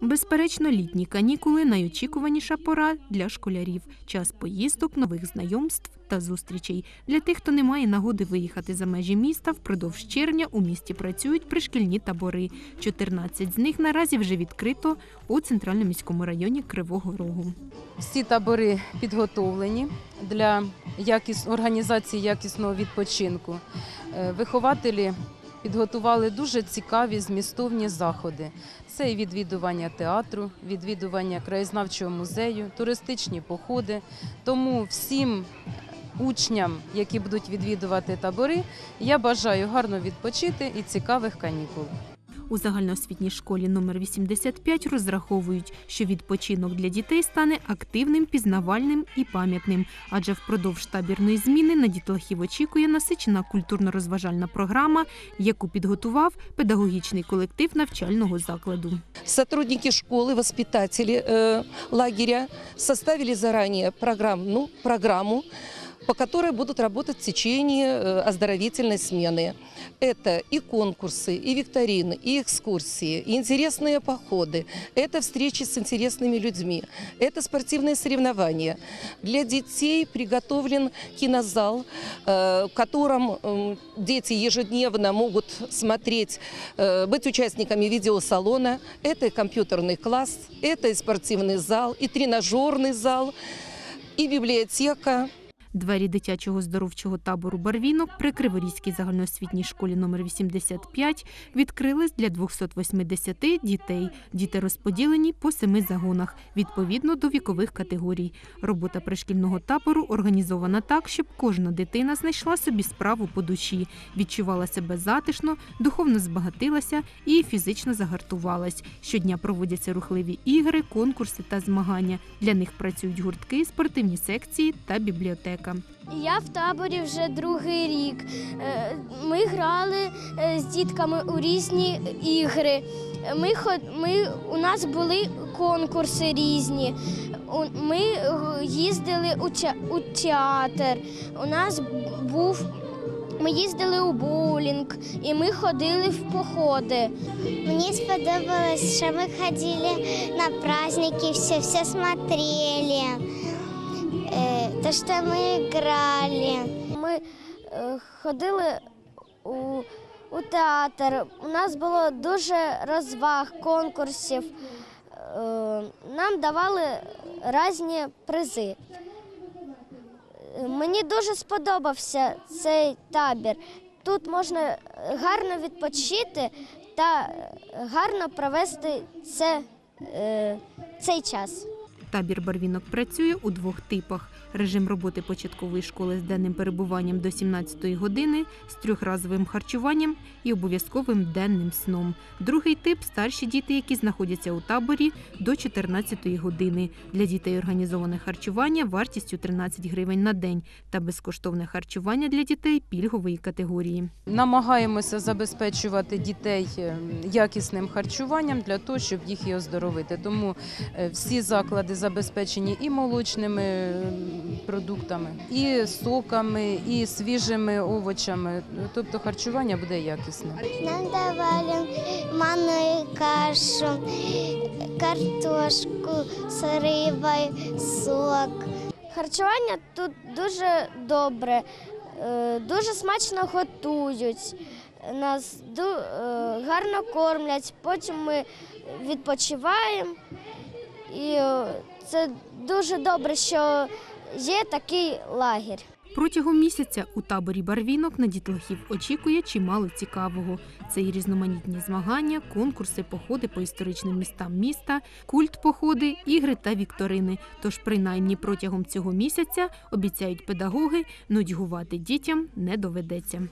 Безперечно, літні канікули найочікуваніша пора для школярів. Час поїздок, нових знайомств та зустрічей. Для тих, хто не має нагоди виїхати за межі міста, впродовж червня у місті працюють пришкільні табори. 14 з них наразі вже відкрито у центральному міському районі Кривого Рогу. Всі табори підготовлені для якіс... організації якісного відпочинку. Е, Вихователі підготували дуже цікаві змістовні заходи. Це і відвідування театру, відвідування краєзнавчого музею, туристичні походи. Тому всім учням, які будуть відвідувати табори, я бажаю гарно відпочити і цікавих канікул. У загальноосвітній школі номер 85 розраховують, що відпочинок для дітей стане активним, пізнавальним і пам'ятним, адже впродовж табірної зміни на дітлахів очікує насичена культурно-розважальна програма, яку підготував педагогічний колектив навчального закладу. Сотрудники школы, воспитатели э, лагеря составили заранее программу, программу, по которой будут работать в течение э, оздоровительной смены. Это и конкурсы, и викторины, и экскурсии, и интересные походы, это встречи с интересными людьми, это спортивные соревнования. Для детей приготовлен кинозал, э, в котором м, дети ежедневно могут смотреть, э, быть участниками видеосалона. Это и компьютерный класс, это и спортивный зал, и тренажерный зал, и библиотека. Двері дитячого здоровчого табору Барвінок при Криворізькій загальноосвітній школі номер 85 відкрились для 280 дітей. Діти розподілені по семи загонах відповідно до вікових категорій. Робота пришкільного табору організована так, щоб кожна дитина знайшла собі справу по душі, відчувала себе затишно, духовно збагатилася і фізично загартувалась. Щодня проводяться рухливі ігри, конкурси та змагання. Для них працюють гуртки, спортивні секції та бібліотека. Я в таборі вже другий рік. Е, Ми грали е, з дітками у різні ігри. Ми, ми, у нас були конкурси різні. Ми е, їздили у, театр. У нас був. Ми їздили у боулінг і ми ходили в походи. Мне сподобалось, что мы ходили на праздники, все, все смотрели, то, что мы играли. Ми е, ходили у, у театр. У нас було дуже розваг, конкурсів. Е, Нам давали різні призи. Е, Мені дуже сподобався цей табір. Тут можна гарно відпочити та е, гарно провести це, е, цей час. Табір Барвінок працює у двох типах: режим роботи початкової школи з денним перебуванням до 17-ї години, з трьохразовим харчуванням і обов'язковим денним сном. Другий тип старші діти, які знаходяться у таборі до 14-ї години. Для дітей організоване харчування вартістю 13 гривень на день та безкоштовне харчування для дітей пільгової категорії. Намагаємося забезпечувати дітей е, якісним харчуванням для того, щоб їх і оздоровити. Тому е, всі заклади забезпечені і молочними продуктами, і соками, і свіжими овочами. Тобто харчування буде якісним. Нам давали манную кашу, картошку с рыбой, сок. Харчування тут дуже добре, е, дуже смачно готують, нас е, гарно кормлять, потім ми відпочиваємо. І е, це дуже добре, що є такий лагерь. Протягом місяця у таборі Барвінок на дітлахів очікує чимало цікавого. Це і різноманітні змагання, конкурси, походи по історичним містам міста, культ походи, ігри та вікторини. Тож, принаймні протягом цього місяця обіцяють педагоги, нудьгувати дітям не доведеться.